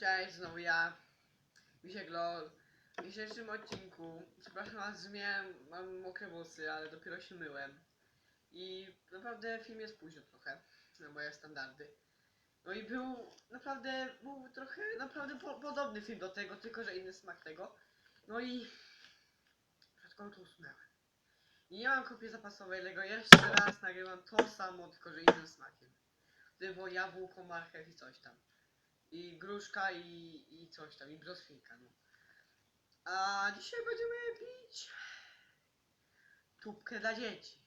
Cześć, znowu ja, Misiek LOL. W dzisiejszym odcinku, przepraszam was, że miałem, mam mokre włosy, ale dopiero się myłem. I naprawdę film jest późno trochę, na moje standardy. No i był, naprawdę, był trochę, naprawdę po, podobny film do tego, tylko że inny smak tego. No i przed końcem usunęłem. I nie mam kopii zapasowej, dlatego jeszcze raz nagrywam to samo, tylko że innym smakiem. Gdy było jabłko, marchew i coś tam i gruszka i, i coś tam, i brzoskwinka, no. A dzisiaj będziemy pić tubkę dla dzieci.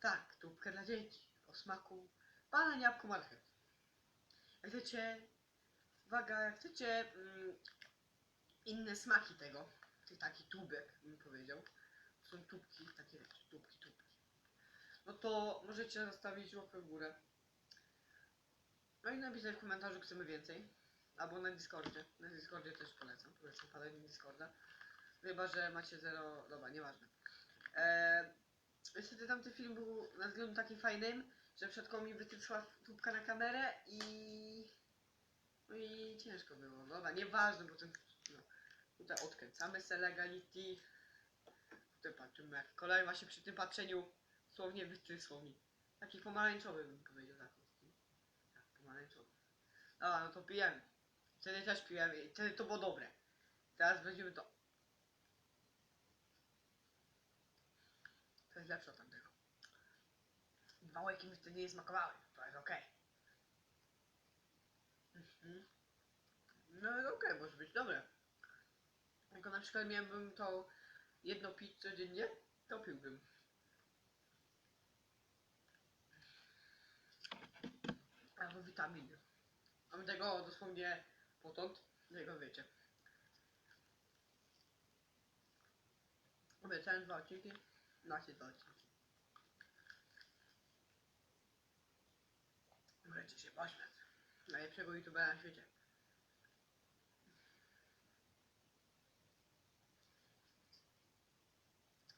Tak, tubkę dla dzieci. O smaku banan, jabłko, marchew. Jak chcecie, uwaga, jak chcecie mm, inne smaki tego, tych taki tubek, bym powiedział. Są tubki, takie tubki, tubki. No to możecie zostawić łapkę w górę. No i napisać w komentarzu chcemy więcej. Albo na Discordzie. Na Discordzie też polecam. Polecam na Discorda. Chyba, że macie zero... Dobra, nieważne. Eee, niestety tamten film był na względu fajnym, że przed koło mi wytyczyła tubka na kamerę i... No i ciężko było. Dobra, nieważne, bo ten... No, tutaj odkręcamy se legality. Tutaj patrzymy jak kolej właśnie przy tym patrzeniu słownie wytrysło mi. Taki pomarańczowy bym powiedział taką. Pomarańczowy. Dobra, no to pijemy. Wtedy też pijemy i wtedy to było dobre. Teraz będziemy to. To jest lepsze od tamtego. Dwa łyki mi wtedy nie smakowały. To jest okej. Mhm. No okej, może być dobre. Tylko na przykład miałbym to jedno pić codziennie, to piłbym. Albo witaminy. Mam tego dosłownie potąd, tego wiecie. Obiecałem dwa odcinki, macie dwa odcinki. Możecie się pośmiać. Najlepszego youtubera na świecie.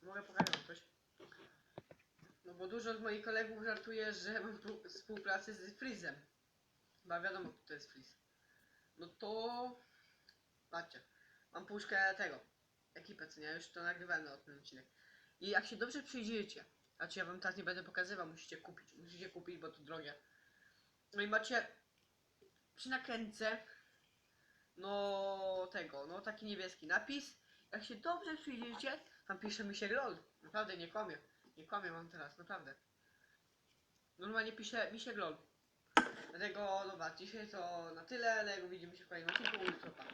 Mogę pokazać bo dużo z moich kolegów żartuje, że mam współpracę z Freezem. Chyba wiadomo, kto to jest Freeze. No to... Patrzcie. Mam puszkę tego. Ekipę, co nie? Już to nagrywałem na ten odcinek. I jak się dobrze przyjrzycie, znaczy ja wam teraz nie będę pokazywał, musicie kupić. Musicie kupić, bo to drogie. No i macie przy nakrętce no tego, no taki niebieski napis. Jak się dobrze przyjrzycie, tam pisze mi się LOL. Naprawdę nie kłamię. Nie kłamie mam teraz, naprawdę. Normalnie pisze mi się glon. Dlatego, dobra, dzisiaj to na tyle, ale widzimy się w kolejnym odcinku. Jutro, pa.